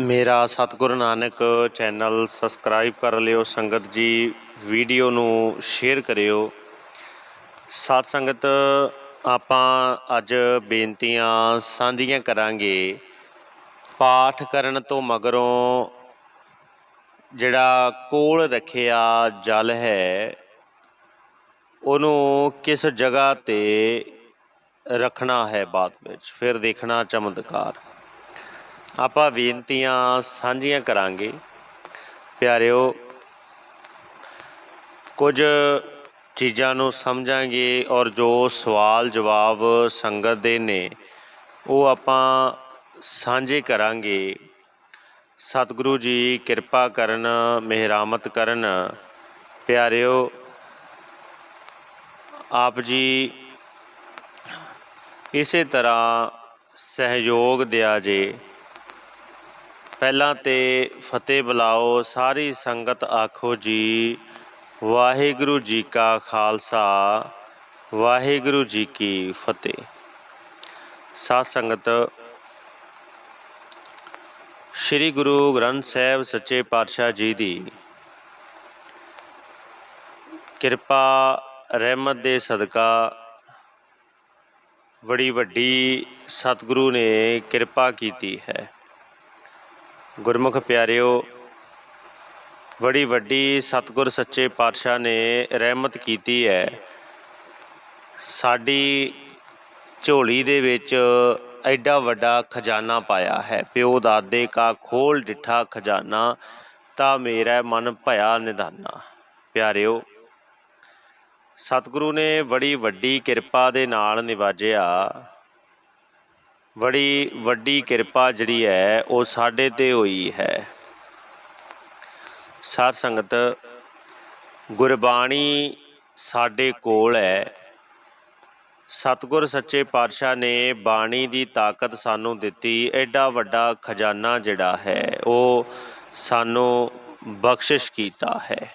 ਮੇਰਾ ਸਤਿਗੁਰੂ Nanak channel subscribe ਕਰ ਲਿਓ, ਸੰਗਤ ਜੀ ਵੀਡੀਓ ਨੂੰ ਸ਼ੇਅਰ ਕਰਿਓ। ਸਾਧ ਸੰਗਤ, ਆਪਾਂ ਅੱਜ ਬੇਨਤੀਆਂ ਸਾਂਝੀਆਂ ਕਰਾਂਗੇ। ਪਾਠ ਕਰਨ ਤੋਂ ਮਗਰੋਂ ਜਿਹੜਾ ਕੋਲ ਰੱਖਿਆ ਜਲ ਹੈ, ਉਹਨੂੰ ਕਿਸ ਜਗ੍ਹਾ ਤੇ ਰੱਖਣਾ ਹੈ ਬਾਅਦ ਵਿੱਚ? ਫਿਰ ਦੇਖਣਾ ਚਮਤਕਾਰ। ਆਪਾਂ ਬੇਨਤੀਆਂ ਸਾਂਝੀਆਂ ਕਰਾਂਗੇ। ਪਿਆਰਿਓ, ਕੁਝ ਚੀਜ਼ਾਂ ਨੂੰ ਸਮਝਾਂਗੇ ਔਰ ਜੋ ਸਵਾਲ ਜਵਾਬ ਸੰਗਤ ਦੇ ਨੇ, ਉਹ ਆਪਾਂ ਸਾਂਝੇ ਕਰਾਂਗੇ। ਸਤਿਗੁਰੂ ਜੀ ਕਿਰਪਾ ਕਰਨ, ਮਿਹਰਾਮਤ ਕਰਨ। ਪਿਆਰਿਓ, ਆਪ ਜੀ ਇਸੇ ਤਰ੍ਹਾਂ ਸਹਿਯੋਗ ਦਿਆ ਜੇ। ਪਹਿਲਾਂ ਤੇ ਫਤਿਹ ਬੁਲਾਓ, ਸਾਰੀ ਸੰਗਤ ਆਖੋ ਜੀ, ਵਾਹਿਗੁਰੂ ਜੀ ਕਾ ਖਾਲਸਾ, ਵਾਹਿਗੁਰੂ ਜੀ ਕੀ ਫਤਿਹ। ਸਾਧ ਸੰਗਤ, ਸ੍ਰੀ ਗੁਰੂ ਗ੍ਰੰਥ ਸਾਹਿਬ ਸੱਚੇ ਪਾਤਸ਼ਾਹ ਜੀ ਦੀ ਕਿਰਪਾ, ਰਹਿਮਤ ਦੇ ਸਦਕਾ ਬੜੀ ਵੱਡੀ ਸਤਿਗੁਰੂ ਨੇ ਕਿਰਪਾ ਕੀਤੀ ਹੈ। ਗੁਰਮੁਖ ਪਿਆਰਿਓ, ਬੜੀ ਵੱਡੀ ਸਤਿਗੁਰ ਸੱਚੇ ਪਾਤਸ਼ਾਹ ਨੇ ਰਹਿਮਤ ਕੀਤੀ ਹੈ। ਸਾਡੀ ਝੋਲੀ ਦੇ ਵਿੱਚ ਐਡਾ ਵੱਡਾ ਖਜ਼ਾਨਾ ਪਾਇਆ ਹੈ। ਪਿਓ ਦਾਦੇ ਕਾ ਖੋਲ ਡਿਠਾ ਖਜ਼ਾਨਾ, ਤਾਂ ਮੇਰਾ ਮਨ ਭਇਆ ਨਿਧਾਨਾ। ਪਿਆਰਿਓ, ਸਤਿਗੁਰੂ ਨੇ ਬੜੀ ਵੱਡੀ ਕਿਰਪਾ ਦੇ ਨਾਲ ਨਿਵਾਜਿਆ। ਬੜੀ ਵੱਡੀ ਕਿਰਪਾ ਜਿਹੜੀ ਹੈ, ਉਹ ਸਾਡੇ ਤੇ ਹੋਈ ਹੈ। ਸਾਧ ਸੰਗਤ, ਗੁਰਬਾਣੀ ਸਾਡੇ ਕੋਲ ਹੈ। ਸਤਿਗੁਰ ਸੱਚੇ ਪਾਤਸ਼ਾਹ ਨੇ ਬਾਣੀ ਦੀ ਤਾਕਤ ਸਾਨੂੰ ਦਿੱਤੀ। ਐਡਾ ਵੱਡਾ ਖਜ਼ਾਨਾ ਜਿਹੜਾ ਹੈ, ਉਹ ਸਾਨੂੰ ਬਖਸ਼ਿਸ਼ ਕੀਤਾ ਹੈ।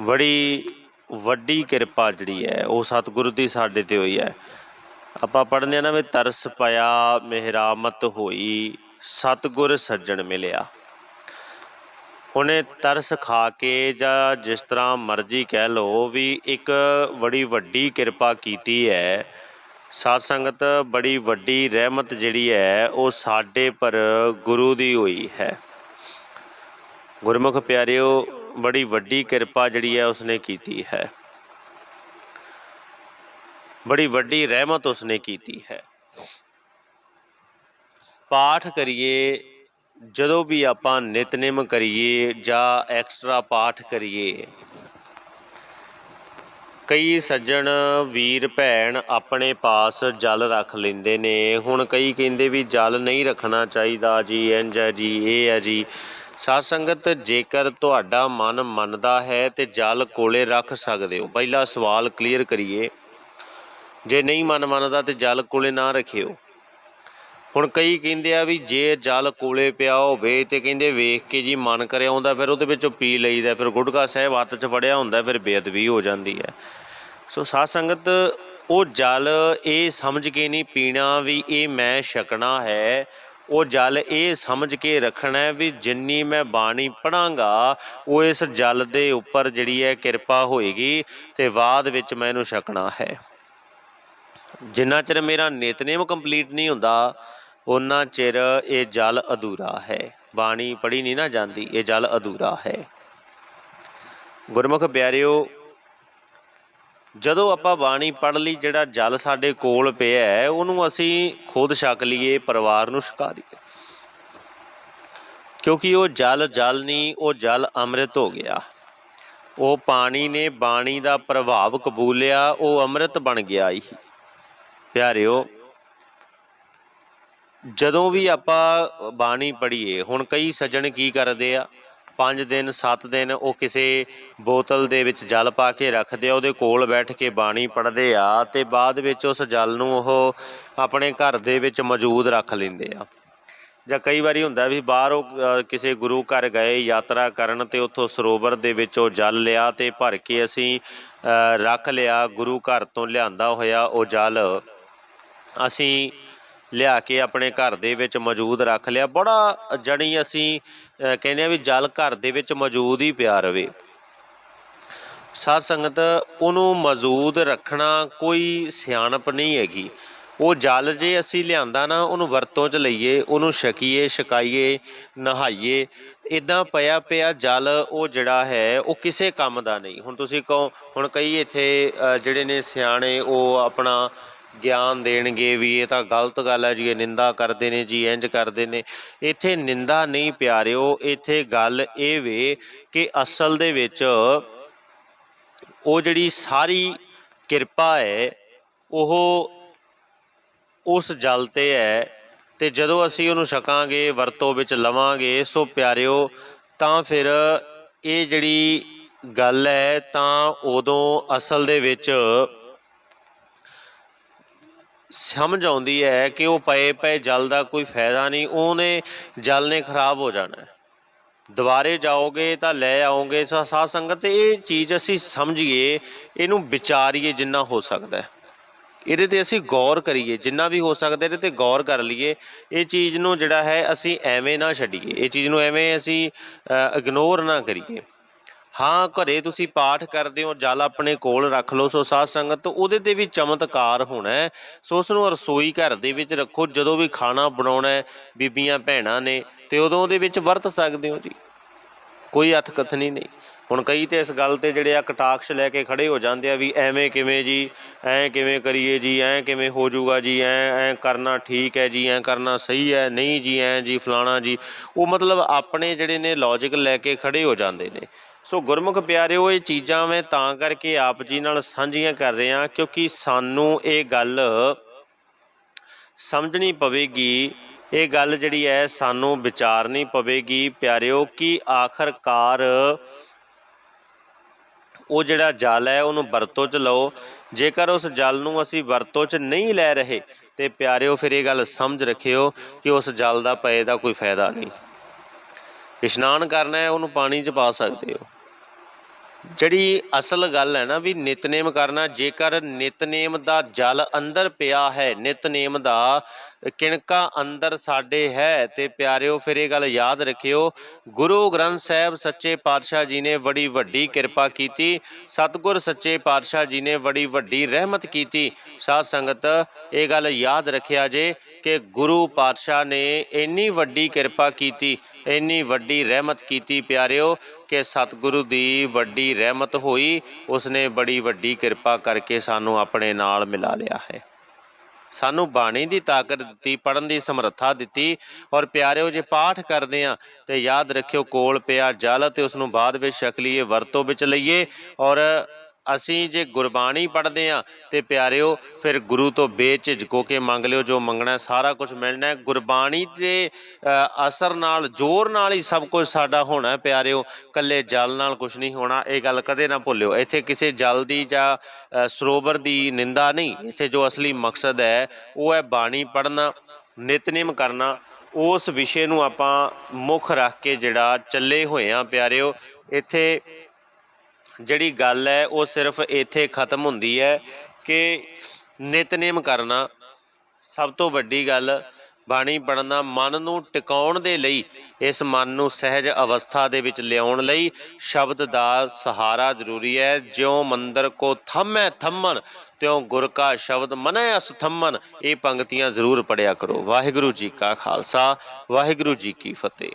ਬੜੀ ਵੱਡੀ ਕਿਰਪਾ ਜਿਹੜੀ ਹੈ, ਉਹ ਸਤਿਗੁਰੂ ਦੀ ਸਾਡੇ ਤੇ ਹੋਈ ਹੈ। ਆਪਾਂ ਪੜ੍ਹਦੇ ਆ ਨਾ ਵੀ ਤਰਸ ਪਿਆ ਮਿਹਰਾਮਤ ਹੋਈ, ਸਤਿਗੁਰ ਸੱਜਣ ਮਿਲਿਆ। ਉਹਨੇ ਤਰਸ ਖਾ ਕੇ ਜਾਂ ਜਿਸ ਤਰ੍ਹਾਂ ਮਰਜ਼ੀ ਕਹਿ ਲਓ ਵੀ ਇੱਕ ਬੜੀ ਵੱਡੀ ਕਿਰਪਾ ਕੀਤੀ ਹੈ। ਸਾਧ ਸੰਗਤ ਬੜੀ ਵੱਡੀ ਰਹਿਮਤ ਜਿਹੜੀ ਹੈ, ਉਹ ਸਾਡੇ ਪਰ ਗੁਰੂ ਦੀ ਹੋਈ ਹੈ। ਗੁਰਮੁਖ ਪਿਆਰਿਓ, ਬੜੀ ਵੱਡੀ ਕਿਰਪਾ ਜਿਹੜੀ ਹੈ, ਉਸਨੇ ਕੀਤੀ ਹੈ। ਬੜੀ ਵੱਡੀ ਰਹਿਮਤ ਉਸਨੇ ਕੀਤੀ ਹੈ। ਪਾਠ ਕਰੀਏ, ਜਦੋਂ ਵੀ ਆਪਾਂ ਨਿਤਨੇਮ ਕਰੀਏ ਜਾਂ ਐਕਸਟਰਾ ਪਾਠ ਕਰੀਏ, ਕਈ ਸੱਜਣ ਵੀਰ ਭੈਣ ਆਪਣੇ ਪਾਸ ਜਲ ਰੱਖ ਲੈਂਦੇ ਨੇ। ਹੁਣ ਕਈ ਕਹਿੰਦੇ ਵੀ ਜਲ ਨਹੀਂ ਰੱਖਣਾ ਚਾਹੀਦਾ, ਜੀ ਇੰਜ ਹੈ, ਜੀ ਇਹ ਹੈ, ਜੀ। ਸਾਧ ਸੰਗਤ ਜੇਕਰ ਤੁਹਾਡਾ ਮਨ ਮੰਨਦਾ ਹੈ ਤੇ ਜਲ ਕੋਲੇ ਰੱਖ ਸਕਦੇ ਹੋ। ਪਹਿਲਾ ਸਵਾਲ ਕਲੀਅਰ ਕਰੀਏ। ਜੇ ਨਹੀਂ ਮਨ ਮੰਨਦਾ ਤੇ ਜਲ ਕੋਲੇ ਨਾ ਰੱਖਿਓ। ਹੁਣ ਕਈ ਕਹਿੰਦੇ ਆ ਵੀ ਜੇ ਜਲ ਕੋਲੇ ਪਿਆ ਹੋਵੇ ਤੇ ਕਹਿੰਦੇ ਵੇਖ ਕੇ ਜੀ ਮਨ ਕਰਿਆ ਆਉਂਦਾ ਫਿਰ ਉਹਦੇ ਵਿੱਚੋਂ ਪੀ ਲਈਦਾ, ਫਿਰ ਗੁਟਕਾ ਸਾਹਿਬ ਹੱਥ 'ਚ ਫੜਿਆ ਹੁੰਦਾ, ਫਿਰ ਬੇਅਦਬੀ ਹੋ ਜਾਂਦੀ ਹੈ। ਸੋ ਸਾਧ ਸੰਗਤ, ਉਹ ਜਲ ਇਹ ਸਮਝ ਕੇ ਨਹੀਂ ਪੀਣਾ ਵੀ ਇਹ ਮੈਂ ਛਕਣਾ ਹੈ। ਉਹ ਜਲ ਇਹ ਸਮਝ ਕੇ ਰੱਖਣਾ ਵੀ ਜਿੰਨੀ ਮੈਂ ਬਾਣੀ ਪੜਾਂਗਾ ਉਹ ਇਸ ਜਲ ਦੇ ਉੱਪਰ ਜਿਹੜੀ ਹੈ ਕਿਰਪਾ ਹੋਏਗੀ ਤੇ ਬਾਅਦ ਵਿੱਚ ਮੈਂ ਇਹਨੂੰ ਛਕਣਾ ਹੈ। ਜਿੰਨਾ ਚਿਰ ਮੇਰਾ ਨਿਤਨੇਮ ਕੰਪਲੀਟ ਨਹੀਂ ਹੁੰਦਾ ਉਹਨਾਂ ਚਿਰ ਇਹ ਜਲ ਅਧੂਰਾ ਹੈ। ਬਾਣੀ ਪੜੀ ਨਹੀਂ ਨਾ ਜਾਂਦੀ, ਇਹ ਜਲ ਅਧੂਰਾ ਹੈ। ਗੁਰਮੁਖ ਪਿਆਰਿਓ, ਜਦੋਂ ਆਪਾਂ ਬਾਣੀ ਪੜ ਲਈ, ਜਿਹੜਾ ਜਲ ਸਾਡੇ ਕੋਲ ਪਿਆ ਹੈ, ਉਹਨੂੰ ਅਸੀਂ ਖੁਦ ਛਕ ਲਈਏ, ਪਰਿਵਾਰ ਨੂੰ ਛਕਾ ਦਈਏ। ਕਿਉਂਕਿ ਉਹ ਜਲ ਜਲ ਨਹੀਂ, ਉਹ ਜਲ ਅੰਮ੍ਰਿਤ ਹੋ ਗਿਆ। ਉਹ ਪਾਣੀ ਨੇ ਬਾਣੀ ਦਾ ਪ੍ਰਭਾਵ ਕਬੂਲਿਆ, ਉਹ ਅੰਮ੍ਰਿਤ ਬਣ ਗਿਆ ਹੀ। ਪਿਆਰਿਓ, ਜਦੋਂ ਵੀ ਆਪਾਂ ਬਾਣੀ ਪੜ੍ਹੀਏ, ਹੁਣ ਕਈ ਸੱਜਣ ਕੀ ਕਰਦੇ ਆ? 5 ਦਿਨ 7 ਦਿਨ ਉਹ ਕਿਸੇ ਬੋਤਲ ਦੇ ਵਿੱਚ ਜਲ ਪਾ ਕੇ ਰੱਖਦੇ ਆ, ਉਹਦੇ ਕੋਲ ਬੈਠ ਕੇ ਬਾਣੀ ਪੜ੍ਹਦੇ ਆ ਤੇ ਬਾਅਦ ਵਿੱਚ ਉਸ ਜਲ ਨੂੰ ਉਹ ਆਪਣੇ ਘਰ ਦੇ ਵਿੱਚ ਮੌਜੂਦ ਰੱਖ ਲੈਂਦੇ ਆ। ਜਾਂ ਕਈ ਵਾਰੀ ਹੁੰਦਾ ਵੀ ਬਾਹਰ ਉਹ ਕਿਸੇ ਗੁਰੂ ਘਰ ਗਏ, ਯਾਤਰਾ ਕਰਨ ਤੇ ਉੱਥੋਂ ਸਰੋਵਰ ਦੇ ਵਿੱਚ ਉਹ ਜਲ ਲਿਆ ਤੇ ਭਰ ਕੇ ਅਸੀਂ ਰੱਖ ਲਿਆ, ਗੁਰੂ ਘਰ ਤੋਂ ਲਿਆਂਦਾ ਹੋਇਆ ਉਹ ਜਲ ਅਸੀਂ ਲਿਆ ਕੇ ਆਪਣੇ ਘਰ ਦੇ ਵਿੱਚ ਮੌਜੂਦ ਰੱਖ ਲਿਆ। ਬੜਾ ਜਣੀ ਅਸੀਂ ਕਹਿੰਦੇ ਆ ਵੀ ਜਲ ਘਰ ਦੇ ਵਿੱਚ ਮੌਜੂਦ ਹੀ ਪਿਆ ਰਵੇ। ਸਾਧ ਸੰਗਤ ਉਹਨੂੰ ਮੌਜੂਦ ਰੱਖਣਾ ਕੋਈ ਸਿਆਣਪ ਨਹੀਂ ਹੈਗੀ। ਉਹ ਜਲ ਜੇ ਅਸੀਂ ਲਿਆਂਦਾ ਨਾ ਉਹਨੂੰ ਵਰਤੋਂ 'ਚ ਲਈਏ ਉਹਨੂੰ ਛਕੀਏ ਛਕਾਈਏ ਨਹਾਈਏ ਇਦਾਂ ਪਿਆ ਪਿਆ ਜਲ ਉਹ ਜਿਹੜਾ ਹੈ ਉਹ ਕਿਸੇ ਕੰਮ ਦਾ ਨਹੀਂ। ਹੁਣ ਤੁਸੀਂ ਕਹੋ ਹੁਣ ਕਈ ਇੱਥੇ ਅ, ਜਿਹੜੇ ਨੇ ਸਿਆਣੇ ਉਹ ਆਪਣਾ ਗਿਆਨ ਦੇਣਗੇ ਵੀ ਇਹ ਤਾਂ ਗਲਤ ਗੱਲ ਹੈ ਜੀ, ਇਹ ਨਿੰਦਾ ਕਰਦੇ ਨੇ ਜੀ ਇੰਜ ਕਰਦੇ ਨੇ। ਇੱਥੇ ਨਿੰਦਾ ਨਹੀਂ ਪਿਆਰਿਓ, ਇੱਥੇ ਗੱਲ ਇਹ ਵੇ ਕਿ ਅਸਲ ਦੇ ਵਿੱਚ ਉਹ ਜਿਹੜੀ ਸਾਰੀ ਕਿਰਪਾ ਹੈ, ਉਹ ਉਸ ਜਲ ਤੇ ਹੈ ਤੇ ਜਦੋਂ ਅਸੀਂ ਉਹਨੂੰ ਛਕਾਂਗੇ, ਵਰਤੋਂ ਵਿੱਚ ਲਵਾਂਗੇ, ਸੋ ਪਿਆਰਿਓ, ਤਾਂ ਫਿਰ ਇਹ ਜਿਹੜੀ ਗੱਲ ਹੈ, ਤਾਂ ਉਦੋਂ ਅਸਲ ਦੇ ਵਿੱਚ ਸਮਝ ਆਉਂਦੀ ਹੈ ਕਿ ਉਹ ਪਏ ਪਏ ਜਲ ਦਾ ਕੋਈ ਫਾਇਦਾ ਨਹੀਂ, ਉਹਨੇ ਜਲ ਨੇ ਖਰਾਬ ਹੋ ਜਾਣਾ ਦੁਬਾਰੇ ਜਾਓਗੇ ਤਾਂ ਲੈ ਆਓਗੇ, ਸਾ- ਸਾਧ ਸੰਗਤ ਤੇ ਇਹ ਚੀਜ਼ ਅਸੀਂ ਸਮਝੀਏ, ਇਹਨੂੰ ਵਿਚਾਰੀਏ ਜਿੰਨਾ ਹੋ ਸਕਦਾ ਹੈ। ਇਹਦੇ ਤੇ ਅਸੀਂ ਗੌਰ ਕਰੀਏ, ਜਿੰਨਾ ਵੀ ਹੋ ਸਕਦਾ ਇਹਦੇ ਤੇ ਗੌਰ ਕਰ ਲਈਏ। ਇਹ ਚੀਜ਼ ਨੂੰ ਜਿਹੜਾ ਹੈ, ਅਸੀਂ ਐਵੇਂ ਨਾ ਛੱਡੀਏ। ਇਹ ਚੀਜ਼ ਨੂੰ ਐਵੇਂ ਅਸੀਂ ਇਗਨੋਰ ਨਾ ਕਰੀਏ। ਹਾਂ, ਘਰੇ ਤੁਸੀਂ ਪਾਠ ਕਰਦੇ ਹੋ, ਜਲ ਆਪਣੇ ਕੋਲ ਰੱਖ ਲਓ, ਸੋ ਸਾਧ ਸੰਗਤ ਤੋਂ ਉਹਦੇ ਤੇ ਵੀ ਚਮਤਕਾਰ ਹੋਣਾ ਸੋ ਉਸ ਨੂੰ ਰਸੋਈ ਘਰ ਦੇ ਵਿੱਚ ਰੱਖੋ, ਜਦੋਂ ਵੀ ਖਾਣਾ ਬਣਾਉਣਾ ਬੀਬੀਆਂ, ਭੈਣਾਂ ਨੇ, ਤੇ ਉਦੋਂ ਉਹਦੇ ਵਿੱਚ ਵਰਤ ਸਕਦੇ ਹੋ ਜੀ। ਕੋਈ ਅਥਕਥਨੀ ਨਹੀਂ। ਹੁਣ ਕਈ ਤੇ ਇਸ ਗੱਲ ਤੇ ਜਿਹੜੇ ਆ ਕਟਾਕਸ਼ ਲੈ ਕੇ ਖੜੇ ਹੋ ਜਾਂਦੇ ਆ ਵੀ ਐਵੇਂ ਕਿਵੇਂ ਜੀ, ਐਂ ਕਿਵੇਂ ਕਰੀਏ ਜੀ, ਐਂ ਕਿਵੇਂ ਹੋ ਜਾਊਗਾ ਜੀ, ਐਂ ਐਂ ਕਰਨਾ ਠੀਕ ਹੈ ਜੀ, ਐਂ ਕਰਨਾ ਸਹੀ ਹੈ, ਨਹੀਂ ਜੀ, ਐਂ ਜੀ, ਫਲਾਣਾ ਜੀ। ਉਹ ਮਤਲਬ ਆਪਣੇ ਜਿਹੜੇ ਨੇ ਲੌਜੀਕ ਲੈ ਕੇ ਖੜੇ ਹੋ ਜਾਂਦੇ ਨੇ। ਸੋ ਗੁਰਮੁਖ ਪਿਆਰਿਓ, ਇਹ ਚੀਜ਼ਾਂ ਮੈਂ ਤਾਂ ਕਰਕੇ ਆਪ ਜੀ ਨਾਲ ਸਾਂਝੀਆਂ ਕਰ ਰਿਹਾ ਕਿਉਂਕਿ ਸਾਨੂੰ ਇਹ ਗੱਲ ਸਮਝਣੀ ਪਵੇਗੀ। ਇਹ ਗੱਲ ਜਿਹੜੀ ਹੈ ਸਾਨੂੰ ਵਿਚਾਰਨੀ ਪਵੇਗੀ। ਪਿਆਰਿਓ, ਕਿ ਆਖਰਕਾਰ ਉਹ ਜਿਹੜਾ ਜਲ ਹੈ ਉਹਨੂੰ ਵਰਤੋਂ 'ਚ ਲਓ। ਜੇਕਰ ਉਸ ਜਲ ਨੂੰ ਅਸੀਂ ਵਰਤੋਂ 'ਚ ਨਹੀਂ ਲੈ ਰਹੇ, ਤੇ ਪਿਆਰਿਓ ਫਿਰ ਇਹ ਗੱਲ ਸਮਝ ਰੱਖਿਓ ਕਿ ਉਸ ਜਲ ਦਾ ਪਏ ਦਾ ਕੋਈ ਫਾਇਦਾ ਨਹੀਂ। ਇਸ਼ਨਾਨ ਕਰਨਾ ਹੈ, ਉਹਨੂੰ ਪਾਣੀ 'ਚ ਪਾ ਸਕਦੇ ਹੋ। ਜਿਹੜੀ ਅਸਲ ਗੱਲ ਹੈ ਨਾ ਵੀ ਨਿਤਨੇਮ ਕਰਨਾ, ਜੇਕਰ ਨਿਤਨੇਮ ਦਾ ਜਲ ਅੰਦਰ ਪਿਆ ਹੈ, ਨਿਤਨੇਮ ਦਾ ਕਿਣਕਾ ਅੰਦਰ ਸਾਡੇ ਹੈ ਤੇ ਪਿਆਰਿਓ, ਫਿਰ ਇਹ ਗੱਲ ਯਾਦ ਰੱਖਿਓ, ਗੁਰੂ ਗ੍ਰੰਥ ਸਾਹਿਬ ਸੱਚੇ ਪਾਤਸ਼ਾਹ ਜੀ ਨੇ ਬੜੀ ਵੱਡੀ ਕਿਰਪਾ ਕੀਤੀ, ਸਤਿਗੁਰ ਸੱਚੇ ਪਾਤਸ਼ਾਹ ਜੀ ਨੇ ਬੜੀ ਵੱਡੀ ਰਹਿਮਤ ਕੀਤੀ। ਸਾਧ ਸੰਗਤ, ਇਹ ਗੱਲ ਯਾਦ ਰੱਖਿਆ ਜੇ ਕਿ ਗੁਰੂ ਪਾਤਸ਼ਾਹ ਨੇ ਇੰਨੀ ਵੱਡੀ ਕਿਰਪਾ ਕੀਤੀ, ਇੰਨੀ ਵੱਡੀ ਰਹਿਮਤ ਕੀਤੀ ਪਿਆਰਿਓ, ਕਿ ਸਤਿਗੁਰੂ ਦੀ ਵੱਡੀ ਰਹਿਮਤ ਹੋਈ, ਉਸਨੇ ਬੜੀ ਵੱਡੀ ਕਿਰਪਾ ਕਰਕੇ ਸਾਨੂੰ ਆਪਣੇ ਨਾਲ ਮਿਲਾ ਲਿਆ ਹੈ। ਸਾਨੂੰ ਬਾਣੀ ਦੀ ਤਾਕਤ ਦਿੱਤੀ ਪੜਨ ਦੀ ਸਮਰੱਥਾ ਦਿੱਤੀ ਔਰ ਪਿਆਰਿਓ, ਜੇ ਪਾਠ ਕਰਦੇ ਆ ਤੇ ਯਾਦ ਰੱਖਿਓ ਕੋਲ ਪਿਆ ਜਲ ਤੇ ਉਸ ਨੂੰ ਬਾਅਦ ਵਿੱਚ ਛਕ ਲਈਏ, ਵਰਤੋਂ ਵਿੱਚ ਲਈਏ ਔਰ ਅਸੀਂ ਜੇ ਗੁਰਬਾਣੀ ਪੜ੍ਹਦੇ ਆ ਤੇ ਪਿਆਰਿਓ, ਫਿਰ ਗੁਰੂ ਤੋਂ ਬੇਝਿਜਕੋ ਕੇ ਮੰਗ ਲਿਓ, ਜੋ ਮੰਗਣਾ ਸਾਰਾ ਕੁਝ ਮਿਲਣਾ ਹੈ। ਗੁਰਬਾਣੀ ਦੇ ਅਸਰ ਨਾਲ, ਜ਼ੋਰ ਨਾਲ ਹੀ ਸਭ ਕੁਝ ਸਾਡਾ ਹੋਣਾ ਹੈ ਪਿਆਰਿਓ। ਕੱਲੇ ਜਲ ਨਾਲ ਕੁਝ ਨਹੀਂ ਹੋਣਾ, ਇਹ ਗੱਲ ਕਦੇ ਨਾ ਭੁੱਲਿਓ। ਇੱਥੇ ਕਿਸੇ ਜਲ ਦੀ ਜਾਂ ਸਰੋਵਰ ਦੀ ਨਿੰਦਾ ਨਹੀਂ। ਇੱਥੇ ਜੋ ਅਸਲੀ ਮਕਸਦ ਹੈ, ਉਹ ਹੈ ਬਾਣੀ ਪੜ੍ਹਨਾ, ਨਿਤਨੇਮ ਕਰਨਾ। ਉਸ ਵਿਸ਼ੇ ਨੂੰ ਆਪਾਂ ਮੁੱਖ ਰੱਖ ਕੇ ਜਿਹੜਾ ਚੱਲੇ ਹੋਏ ਆ ਪਿਆਰਿਓ, ਇੱਥੇ ਜਿਹੜੀ ਗੱਲ ਹੈ, ਉਹ ਸਿਰਫ ਇੱਥੇ ਖਤਮ ਹੁੰਦੀ ਹੈ ਕਿ ਨਿਤਨੇਮ ਕਰਨਾ ਸਭ ਤੋਂ ਵੱਡੀ ਗੱਲ, ਬਾਣੀ ਪੜਨਾ ਮਨ ਨੂੰ ਟਿਕਾਉਣ ਦੇ ਲਈ, ਇਸ ਮਨ ਨੂੰ ਸਹਿਜ ਅਵਸਥਾ ਦੇ ਵਿੱਚ ਲਿਆਉਣ ਲਈ ਸ਼ਬਦ ਦਾ ਸਹਾਰਾ ਜ਼ਰੂਰੀ ਹੈ। ਜਿਉ ਮੰਦਰ ਕੋ ਥੰਮੈ ਥੰਮਣ ਤਿਉ ਗੁਰ ਕਾ ਸ਼ਬਦ ਮਨੈ ਅਸ ਥੰਮਨ, ਇਹ ਪੰਕਤੀਆਂ ਜ਼ਰੂਰ ਪੜਿਆ ਕਰੋ। ਵਾਹਿਗੁਰੂ ਜੀ ਕਾ ਖਾਲਸਾ, ਵਾਹਿਗੁਰੂ ਜੀ ਕੀ ਫਤਿਹ।